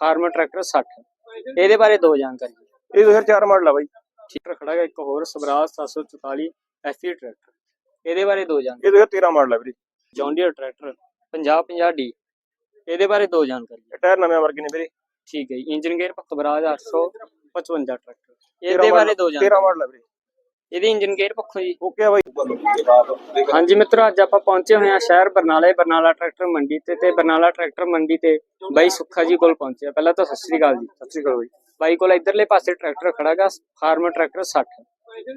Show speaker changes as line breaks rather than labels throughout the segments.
Farmer tractor 60 ਇਹਦੇ ਬਾਰੇ ਦੋ ਜਾਣਕਾਰੀ
ਇਹ 2004 ਮਾਡਲ ਆ ਬਾਈ।
ਟਰੈਕਟਰ ਖੜਾ ਹੈ ਇੱਕ ਹੋਰ ਸਵਰਾਜ 744 ਐਸਸੀ ਟਰੈਕਟਰ। ਇਹਦੇ ਬਾਰੇ ਦੋ ਜਾਣਕਾਰੀ
ਇਹ 2013 ਮਾਡਲ ਆ ਵੀਰੇ।
John Deere tractor 50 50 D. ਇਹਦੇ ਬਾਰੇ ਦੋ ਜਾਣਕਾਰੀ
ਟਾਇਰ ਨਵੇਂ ਵਰਗੇ ਨੇ ਵੀਰੇ।
ਠੀਕ ਹੈ ਇੰਜਨ ਗੇਅਰ ਸਵਰਾਜ 855 ਟਰੈਕਟਰ।
13
ਇਹਦੇ ਬਾਰੇ ਦੋ
13
ਜਾਣਕਾਰੀ
ਮਾਡਲ ਆ ਵੀਰੇ।
ਇਹਦੀ ਇੰਜਨ ਗੇਅਰ ਪੱਖੋਂ ਜੀ।
ਓਕੇ ਆ ਬਾਈ।
ਹਾਂਜੀ ਮਿੱਤਰੋ ਅੱਜ ਆਪਾਂ ਪਹੁੰਚੇ ਹੋਏ ਹਾਂ ਸ਼ਹਿਰ ਬਰਨਾਲੇ ਬਰਨਾਲਾ ਟਰੈਕਟਰ ਮੰਡੀ ਤੇ ਤੇ ਬਰਨਾਲਾ ਟਰੈਕਟਰ ਮੰਡੀ ਤੇ ਬਾਈ ਸੁੱਖਾ ਜੀ ਕੋਲ ਪਹੁੰਚੇ ਹਾਂ। ਪਹਿਲਾਂ ਤਾਂ ਸਤਿ ਸ੍ਰੀ ਅਕਾਲ ਜੀ।
ਸਤਿ ਸ਼੍ਰੀ ਅਕਾਲ ਬਾਈ।
ਬਾਈ ਕੋਲ ਇਧਰਲੇ ਪਾਸੇ ਟਰੈਕਟਰ ਖੜਾਗਾ ਫਾਰਮਰ ਟਰੈਕਟਰ 60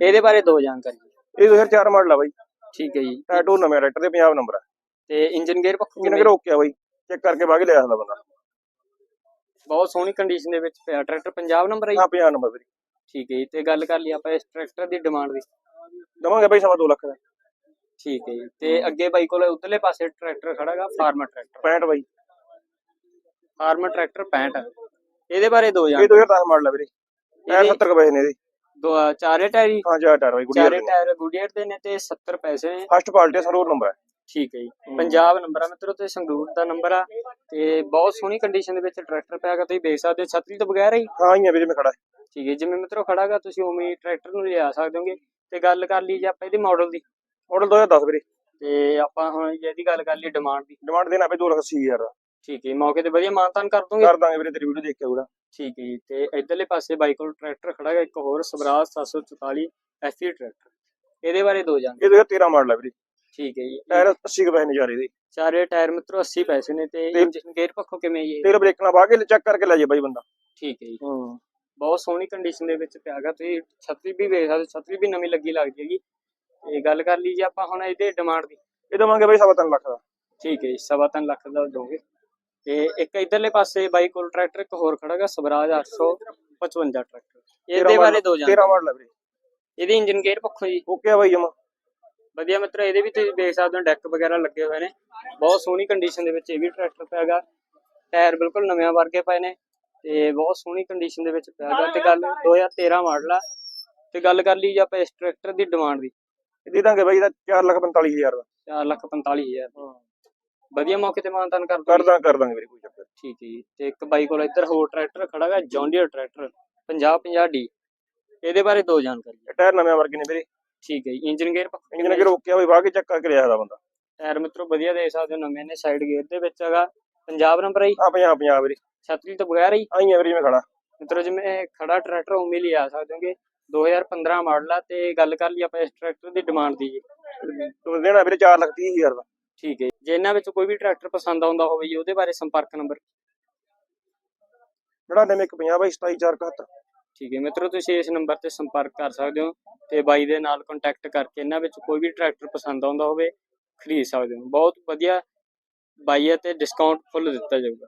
ਇਹਦੇ ਬਾਰੇ ਦੋ ਜਾਣਕਾਰੀ
ਇਹ 2004 ਮਾਡਲ ਆ ਬਾਈ।
ਠੀਕ ਹੈ ਜੀ।
ਟਾਇਰ ਟੂ ਨਵੇਂ ਟਰੈਕਟਰ ਦੇ 50 ਨੰਬਰ ਆ।
ਤੇ ਇੰਜਨ ਗੇਅਰ ਪੱਖੋਂ
ਕਿੰਨੇ
ਕਿਵੇਂ?
ਕਿ ਓਕੇ ਆ ਬਾਈ। ਚੈੱਕ ਕਰਕੇ ਬਾਗੇ ਲਿਆ ਸਕਦਾ ਬੰਦਾ।
ਬਹੁਤ ਸੋਹਣੀ ਕੰਡੀਸ਼ਨ ਦੇ ਵਿੱਚ ਪਿਆ। ਟਰੈਕਟਰ ਪੰਜਾਬ ਨੰਬਰ ਹੈ ਜੀ?
ਹਾਂ 50 ਨੰਬਰ ਵੀਰੇ।
ਠੀਕ ਹੈ ਜੀ ਤੇ ਗੱਲ ਕਰ ਲਈ ਆਪਾਂ ਇਸ ਟਰੈਕਟਰ ਦੀ ਡਿਮਾਂਡ ਦੀ।
ਦਵਾਂਗੇ ਬਾਈ ਸਵਾ 2 ਲੱਖ ਦਾ।
ਠੀਕ ਹੈ ਜੀ ਤੇ ਅੱਗੇ ਬਾਈ ਕੋਲ ਉਧਰਲੇ ਪਾਸੇ ਟਰੈਕਟਰ ਖੜਾਗਾ ਫਾਰਮਰ ਟਰੈਕਟਰ
65 ਬਾਈ।
ਫਾਰਮਰ ਟਰੈਕਟਰ 65 ਇਹਦੇ ਬਾਰੇ ਦੋ
ਇਹ
ਜਾਣਕਾਰੀ
2010 ਮਾਡਲ ਆ ਵੀਰੇ।
ਇਹਦੇ
70 ਕੁ ਪੈਸੇ ਨੇ ਇਹਦੇ।
ਦੋ ਚਾਰੇ ਟਾਇਰ ਹੀ?
ਹਾਂ ਚਾਰ ਟਾਇਰ ਬਾਈ ਗੁੜੀਆ
ਚਾਰੇ ਟਾਇਰ ਗੁਡੀਅਰ ਦੇ ਨੇ ਤੇ 70 ਪੈਸੇ ਨੇ।
ਫਸਟ ਪਾਰਟੀ ਸਰੂਰ ਨੰਬਰ ਹੈ
ਠੀਕ ਹੈ ਜੀ ਪੰਜਾਬ ਨੰਬਰ ਆ ਮਿੱਤਰੋ ਤੇ ਸੰਗਰੂਰ ਦਾ ਨੰਬਰ ਆ। ਤੇ ਬਹੁਤ ਸੋਹਣੀ ਕੰਡੀਸ਼ਨ ਦੇ ਵਿੱਚ ਟਰੈਕਟਰ ਪਿਆਗਾ ਤੁਸੀਂ ਦੇਖ ਸਕਦੇ ਹੋ ਛਤਰੀ ਤੋਂ ਬਗੈਰ ਹੀ।
ਹਾਂ ਹੀ ਆ ਵੀਰੇ ਮੈਂ ਖੜਾ।
ਠੀਕ ਹੈ ਜਿਵੇਂ ਮਿੱਤਰੋ ਖੜਾਗਾ ਤੁਸੀਂ ਉਵੇਂ ਹੀ ਟਰੈਕਟਰ ਨੂੰ ਲਿਆ ਸਕਦੇ ਹੋਗੇ ਤੇ ਗੱਲ ਕਰ ਲਈ ਜੇ ਆਪਾਂ ਇਹਦੀ ਮਾਡਲ ਦੀ।
ਮਾਡਲ 2010 ਵੀਰੇ।
ਤੇ ਆਪਾਂ ਹੁਣ ਜੇ ਇਹਦੀ ਗੱਲ ਕਰ ਲਈ ਡਿਮਾਂਡ ਦੀ।
ਡਿਮਾਂਡ ਦੇਣਾ ਪਈ 2 ਲੱਖ 80 ਹਜ਼ਾਰ ਦਾ।
ਠੀਕ ਹੈ ਮੌਕੇ ਤੇ ਵਧੀਆ ਮਾਨਤਾਨ ਕਰ ਦੋਗੇ।
ਕਰ ਦਾਂਗੇ ਵੀਰੇ ਤੇਰੀ ਵੀਡੀਓ ਦੇਖ ਕੇ ਉਹਦਾ
ਠੀਕ ਹੈ ਤੇ ਇਧਰਲੇ ਪਾਸੇ ਬਾਈ ਕੋਲ ਟਰੈਕਟਰ ਖੜਾਗਾ ਇੱਕ ਹੋਰ ਸਵਰਾਜ 744 ਐਸਸੀ ਟਰੈਕਟਰ ਇਹਦੇ ਬਾਰੇ ਦੋ ਜਾਣਗੇ।
ਇਹ 2013 ਮਾਡਲ ਆ ਵੀਰੇ।
ਠੀਕ ਹੈ ਜੀ
ਟਾਇਰ 80 ਕੁ ਪੈਸੇ ਨੇ ਜਾ ਰਹੇ ਦੇ।
ਚਾਰੇ ਟਾਇਰ ਮਿੱਤਰੋ 80 ਪੈਸੇ ਨੇ ਤੇ ਇੰਜਨ ਗੇਅਰ ਪੱਖੋਂ ਕਿਵੇਂ ਜੀ ਇਹ?
ਤੇਲ ਬ੍ਰੇਕ ਨਾਲ ਬਾਗੇ ਚੈੱਕ ਕਰਕੇ ਲੈ ਜੇ ਬਾਈ ਬੰਦਾ।
ਠੀਕ ਹੈ ਜੀ।
ਹੂੰ।
ਬਹੁਤ ਸੋਹਣੀ ਕੰਡੀਸ਼ਨ ਦੇ ਵਿੱਚ ਪਿਆਗਾ ਤੁਸੀਂ ਛਤਰੀ ਵੀ ਵੇਖ ਸਕਦੇ ਹੋ, ਛਤਰੀ ਵੀ ਨਵੀਂ ਲੱਗੀ ਲੱਗਦੀ ਹੈਗੀ। ਤੇ ਗੱਲ ਕਰ ਲਈ ਜੇ ਆਪਾਂ ਹੁਣ ਇਹਦੇ ਡਿਮਾਂਡ ਦੀ।
ਇਹ ਦਵਾਂਗੇ ਬਾਈ ਸਵਾ ਤਿੰਨ ਲੱਖ ਦਾ।
ਠੀਕ ਹੈ ਜੀ ਸਵਾ ਤਿੰਨ ਲੱਖ ਦਾ ਦੋਗੇ ਤੇ ਇੱਕ ਇਧਰਲੇ ਪਾਸੇ ਬਾਈ ਕੋਲ ਟਰੈਕਟਰ ਇੱਕ ਹੋਰ ਖੜਾਗਾ ਸਵਰਾਜ 855 ਟਰੈਕਟਰ ਇਹਦੇ ਬਾਰੇ ਦੋ ਜਾਣ।
13 ਮਾਡਲ ਆ ਵੀਰੇ।
ਇਹਦੀ ਇੰਜਨ ਗੇਅਰ ਪੱਖੋਂ ਜੀ।
ਓਕੇ ਬਾਈ ਜਮਾ।
ਵਧੀਆ ਮਿੱਤਰੋ ਇਹਦੇ ਵੀ ਤੁਸੀਂ ਦੇਖ ਸਕਦੇ ਹੋ ਡੈਕ ਵਗੈਰਾ ਲੱਗੇ ਹੋਏ ਨੇ। ਬਹੁਤ ਸੋਹਣੀ ਕੰਡੀਸ਼ਨ ਦੇ ਵਿੱਚ ਇਹ ਵੀ ਟਰੈਕਟਰ ਪਿਆਗਾ ਟਾਇਰ ਬਿਲਕੁਲ ਨਵੇਂ ਵਰਗੇ ਪਏ ਨੇ। ਤੇ ਬਹੁਤ ਸੋਹਣੀ ਕੰਡੀਸ਼ਨ ਦੇ ਵਿੱਚ ਪਿਆਗਾ ਤੇ ਗੱਲ 2013 ਮਾਡਲ ਆ ਤੇ ਗੱਲ ਕਰ ਲਈ ਜੇ ਆਪਾਂ ਇਸ ਟਰੈਕਟਰ ਦੀ ਡਿਮਾਂਡ ਦੀ।
ਦੇ ਦਾਂਗੇ ਬਾਈ ਦਾ 4 ਲੱਖ 45 ਹਜ਼ਾਰ ਦਾ।
445000 ਵਧੀਆ ਮੌਕੇ ਤੇ ਮਾਨਤਾਨ ਕਰ
ਕਰ ਦਾਂ ਕਰ ਦਾਂਗੇ ਵੀਰੇ ਕੋਈ ਚੱਕਰ।
ਠੀਕ ਹੈ ਜੀ ਤੇ ਇੱਕ ਬਾਈ ਕੋਲ ਇੱਧਰ ਹੋਰ ਟਰੈਕਟਰ ਖੜਾ ਹੈ ਜੌਂਡੀਅਰ ਟਰੈਕਟਰ 50 50 ਡੀ ਇਹਦੇ ਬਾਰੇ ਦੋ ਜਾਣਕਾਰੀ।
ਇਹ ਟਾਇਰ ਨਵੇਂ ਵਰਗੇ ਨੇ ਵੀਰੇ।
ਠੀਕ ਹੈ ਜੀ ਇੰਜਨ ਗੇਅਰ
ਇੰਜਨ ਅਗਰ ਓਕੇ ਆ ਬਾਈ ਬਾਗੇ ਚੈੱਕ ਕਰਕੇ ਲਿਆ ਬੰਦਾ।
ਟਾਇਰ ਮਿੱਤਰੋ ਵਧੀਆ ਦੇ ਸਕਦੇ ਹੋ ਨਵੇਂ ਨੇ ਸਾਈਡ ਗੇਅਰ ਦੇ ਵਿੱਚ ਹੈਗਾ। ਪੰਜਾਬ ਨੰਬਰ ਹੈ ਜੀ,
ਆ 50 50 ਵੀਰੇ।
ਛਤਰੀ ਤੋਂ ਬਗੈਰ ਹੀ
ਆਈ ਆ ਵੀਰੇ ਮੈਂ ਖੜਾ।
ਮਿੱਤਰੋ ਜਿਵੇਂ ਖੜਾ ਟਰੈਕਟਰ ਉਵੇਂ ਹੀ ਲਿਆ ਸਕਦੇ ਹੋਗੇ। 2015 ਮਾਡਲ ਆ ਤੇ ਗੱਲ ਕਰ ਲਈ ਆਪਾਂ ਇਸ ਟਰੈਕਟਰ ਦੀ ਡਿਮਾਂਡ ਦੀ ਜੀ।
ਤੂੰ ਦੇਣਾ ਵੀਰੇ 4 ਲੱਖ 30 ਹਜ਼ਾਰ ਦਾ।
ਠੀਕ ਹੈ ਜੇ। ਇਹਨਾਂ ਵਿੱਚ ਕੋਈ ਵੀ ਟਰੈਕਟਰ ਪਸੰਦ ਆਉਂਦਾ ਹੋਵੇ ਜੀ ਉਹਦੇ ਬਾਰੇ ਸੰਪਰਕ ਨੰਬਰ।
99 50 ਬਾਈ 27 471
ਠੀਕ ਹੈ। ਮਿੱਤਰੋ ਤੁਸੀਂ ਇਸ ਨੰਬਰ ਤੇ ਸੰਪਰਕ ਕਰ ਸਕਦੇ ਹੋ ਤੇ ਬਾਈ ਦੇ ਨਾਲ ਕੰਟੈਕਟ ਕਰਕੇ ਇਹਨਾਂ ਵਿੱਚ ਕੋਈ ਵੀ ਟਰੈਕਟਰ ਪਸੰਦ ਆਉਂਦਾ ਹੋਵੇ ਖਰੀਦ ਸਕਦੇ ਹੋ। ਬਹੁਤ ਵਧੀਆ ਬਾਈ ਤੇ ਡਿਸਕਾਊਂਟ ਫੁੱਲ ਦਿੱਤਾ ਜਾਊਗਾ।